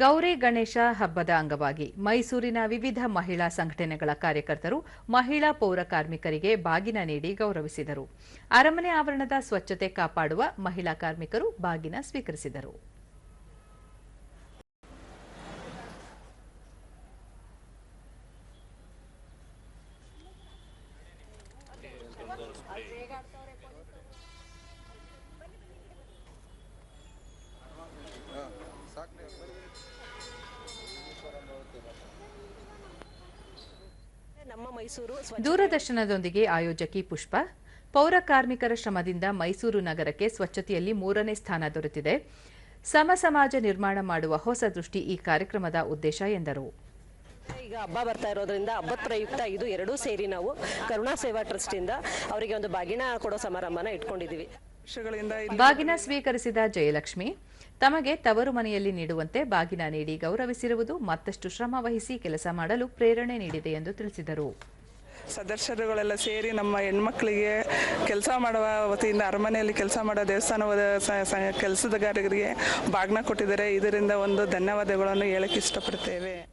ಗೌರಿ ಗಣೇಶ ಹಬ್ಬದ ಅಂಗವಾಗಿ ಮೈಸೂರಿನ ವಿವಿಧ ಮಹಿಳಾ ಸಂಘಟನೆಗಳ ಕಾರ್ಯಕರ್ತರು ಮಹಿಳಾ ಪೌರ ಕಾರ್ಮಿಕರಿಗೆ ಬಾಗಿನ ನೀಡಿ ಗೌರವಿಸಿದರು. ಅರಮನೆ ಆವರಣದ ಸ್ವಚ್ಛತೆ ಕಾಪಾಡುವ ಮಹಿಳಾ ಕಾರ್ಮಿಕರು ಬಾಗಿನ ಸ್ವೀಕರಿಸಿದರು. ದೂರದರ್ಶನದೊಂದಿಗೆ ಆಯೋಜಕಿ ಪುಷ್ಪ ಪೌರ ಕಾರ್ಮಿಕರ ಶ್ರಮದಿಂದ ಮೈಸೂರು ನಗರಕ್ಕೆ ಸ್ವಚ್ಛತೆಯಲ್ಲಿ ಮೂರನೇ ಸ್ಥಾನ ದೊರೆತಿದೆ. ಸಮ ಸಮಾಜ ನಿರ್ಮಾಣ ಮಾಡುವ ಹೊಸ ದೃಷ್ಟಿ ಈ ಕಾರ್ಯಕ್ರಮದ ಉದ್ದೇಶ ಎಂದರು. ಈಗ ಹಬ್ಬ ಬರ್ತಾ ಇರೋದ್ರಿಂದ ಹಬ್ಬದ ಪ್ರಯುಕ್ತ ಇದು ಎರಡೂ ಸೇರಿ ನಾವು ಕರುಣಾ ಸೇವಾ ಟ್ರಸ್ಟ್ ಇಂದ ಅವರಿಗೆ ಒಂದು ಬಾಗಿನ ಕೊಡೋ ಸಮಾರಂಭನ ಇಲ್ಲಿ ಬಾಗಿನ ಸ್ವೀಕರಿಸಿದ ಜಯಲಕ್ಷ್ಮಿ ತಮಗೆ ತವರು ಮನೆಯಲ್ಲಿ ನೀಡುವಂತೆ ಬಾಗಿನ ನೀಡಿ ಗೌರವಿಸಿರುವುದು ಮತ್ತಷ್ಟು ಶ್ರಮ ವಹಿಸಿ ಕೆಲಸ ಮಾಡಲು ಪ್ರೇರಣೆ ನೀಡಿದೆ ಎಂದು ತಿಳಿಸಿದರು. ಸದಸ್ಯರುಗಳೆಲ್ಲ ಸೇರಿ ನಮ್ಮ ಹೆಣ್ಮಕ್ಳಿಗೆ ಕೆಲಸ ಮಾಡುವ ವತಿಯಿಂದ ಅರಮನೆಯಲ್ಲಿ ಕೆಲಸ ಮಾಡೋ ದೇವಸ್ಥಾನದ ಕೆಲಸದಗಾರರಿಗೆ ಬಾಗ್ನ ಕೊಟ್ಟಿದ್ದಾರೆ. ಇದರಿಂದ ಒಂದು ಧನ್ಯವಾದಗಳನ್ನು ಹೇಳಕ್ಕೆ ಇಷ್ಟಪಡ್ತೇವೆ.